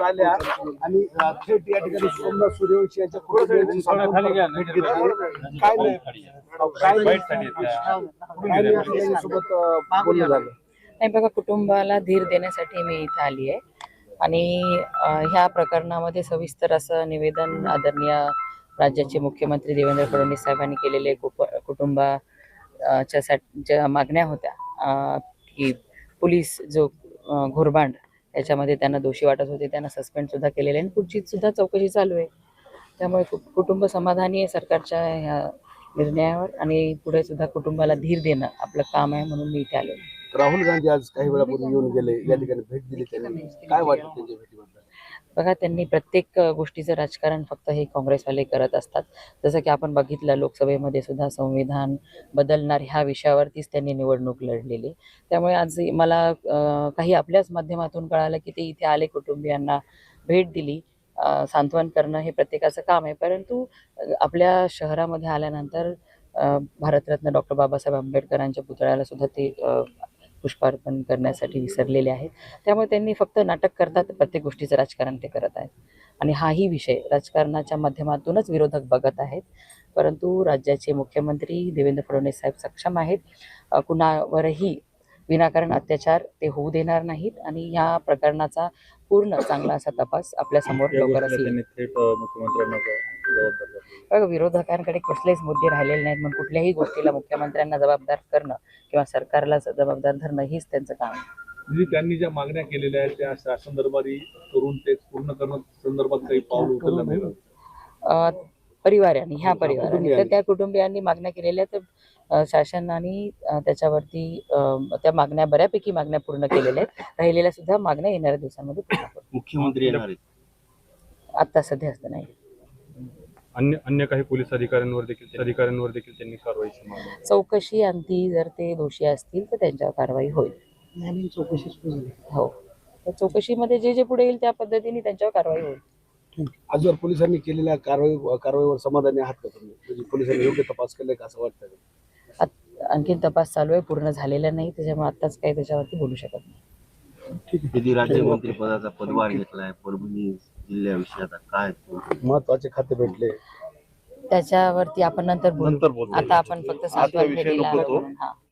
आल्या आणि थेट या ठिकाणी सोमनाथ सूर्यवंशी यांच्या भेट घेतली. काय नाही. काय बोलणं झालं. नाही बघा कुटुंबाला धीर देण्यासाठी मी इथं आली आहे. आणि ह्या प्रकरणामध्ये सविस्तर असं निवेदन आदरणीय राज्याचे मुख्यमंत्री देवेंद्र फडणवीस साहेबांनी केलेले कुप कुटुंबा अ, च्या साठी ज्या मागण्या होत्या की पोलीस जो घोरबांड याच्यामध्ये त्यांना दोषी वाटत होते त्यांना सस्पेंड सुद्धा केलेले आहे आणि पुढची सुद्धा चौकशी चालू आहे. त्यामुळे कुटुंब समाधानी आहे सरकारच्या ह्या निर्णयावर आणि पुढे सुद्धा कुटुंबाला धीर देणं आपलं काम आहे म्हणून मी इथे आले राहुल गांधी आज काही वेळापूर्वी येऊन गेले. या ठिकाणी भेट दिली त्यांनी. काय वाटतं त्यांच्या भेटीबद्दल? बघा त्यांनी प्रत्येक गोष्टीचं राजकारण फक्त हे काँग्रेसवाले करत असतात. जसं की आपण बघितलं लोकसभेमध्ये सुद्धा संविधान बदलणार ह्या विषयावरतीच त्यांनी निवडणूक लढलेली. त्यामुळे आज मला काही आपल्याच माध्यमातून कळालं की ते इथे आले कुटुंबियांना भेट दिली. सांत्वन करणं हे प्रत्येकाचं काम आहे. परंतु आपल्या शहरामध्ये आल्यानंतर भारतरत्न डॉक्टर बाबासाहेब आंबेडकरांच्या पुतळ्याला सुद्धा ते पुष्पार्पण करण्यासाठी विसरलेले आहेत. त्यामुळे त्यांनी फक्त नाटक करतात प्रत्येक गोष्टीचं राजकारण ते करत आहेत. आणि हाही विषय राजकारणाच्या माध्यमातूनच विरोधक बघत आहेत. परंतु राज्याचे मुख्यमंत्री देवेंद्र फडणवीस साहेब सक्षम आहेत. कुणावरही विनाकारण अत्याचार ते होऊ देणार नाहीत आणि या प्रकरणाचा पूर्ण चांगला असा तपास आपल्यासमोर लवकरच येईल. विरोधकांकडे कसलेच मुद्दे राहिलेले नाहीत. मग कुठल्याही गोष्टीला मुख्यमंत्र्यांना जबाबदार करणं किंवा सरकारला जबाबदार धरणं हीच त्यांचं काम आहे. म्हणजे त्यांनी ज्या मागण्या केलेल्या आहेत त्या शासन दरबारी करून ते पूर्ण करणं संदर्भात काही पाऊल उचललं नाही का? अ, परिवाराने ह्या परिवाराने. तर त्या कुटुंबियांनी मागण्या केलेल्या तर शासनाने त्याच्यावरती त्या मागण्या बऱ्यापैकी मागण्या पूर्ण केलेल्या आहेत. राहिलेल्या सुद्धा मागण्या येणाऱ्या दिवसांमध्ये पूर्ण मुख्यमंत्री येणार आहेत. आत्ता सध्या असतं नाही. अन्य अन्य काही पोलीस अधिकाऱ्यांवर देखील अधिकाऱ्यांवर देखील त्यांनी कारवाईची मागणी केली. चौकशी अंती जर ते दोषी असतील तर त्यांच्यावर कारवाई होईल. हो. त्या चौकशीमध्ये जे जे पुढे येईल त्या पद्धतीने त्यांच्यावर कारवाई होईल. आजवर पोलिसांनी केलेल्या कारवाई कारवाईवर समाधानी आहात का तुम्ही? म्हणजे पोलिसांनी योग्य तपास केलाय का असं वाटतं? आत- आणखीन तपास चालू आहे पूर्ण झालेला नाही त्याच्यामुळे आत्ताच काही त्याच्यावरती बोलू शकत नाही. राज्यमंत्री पदाचा पदभार घेतलाय परभणी जिल्ह्याविषयी आता काय? महत्त्वाचे खाते भेटले. त्याच्यावरती आपण नंतर बोलू. आता आपण फक्त सातवा फेरीला नको तो. हा.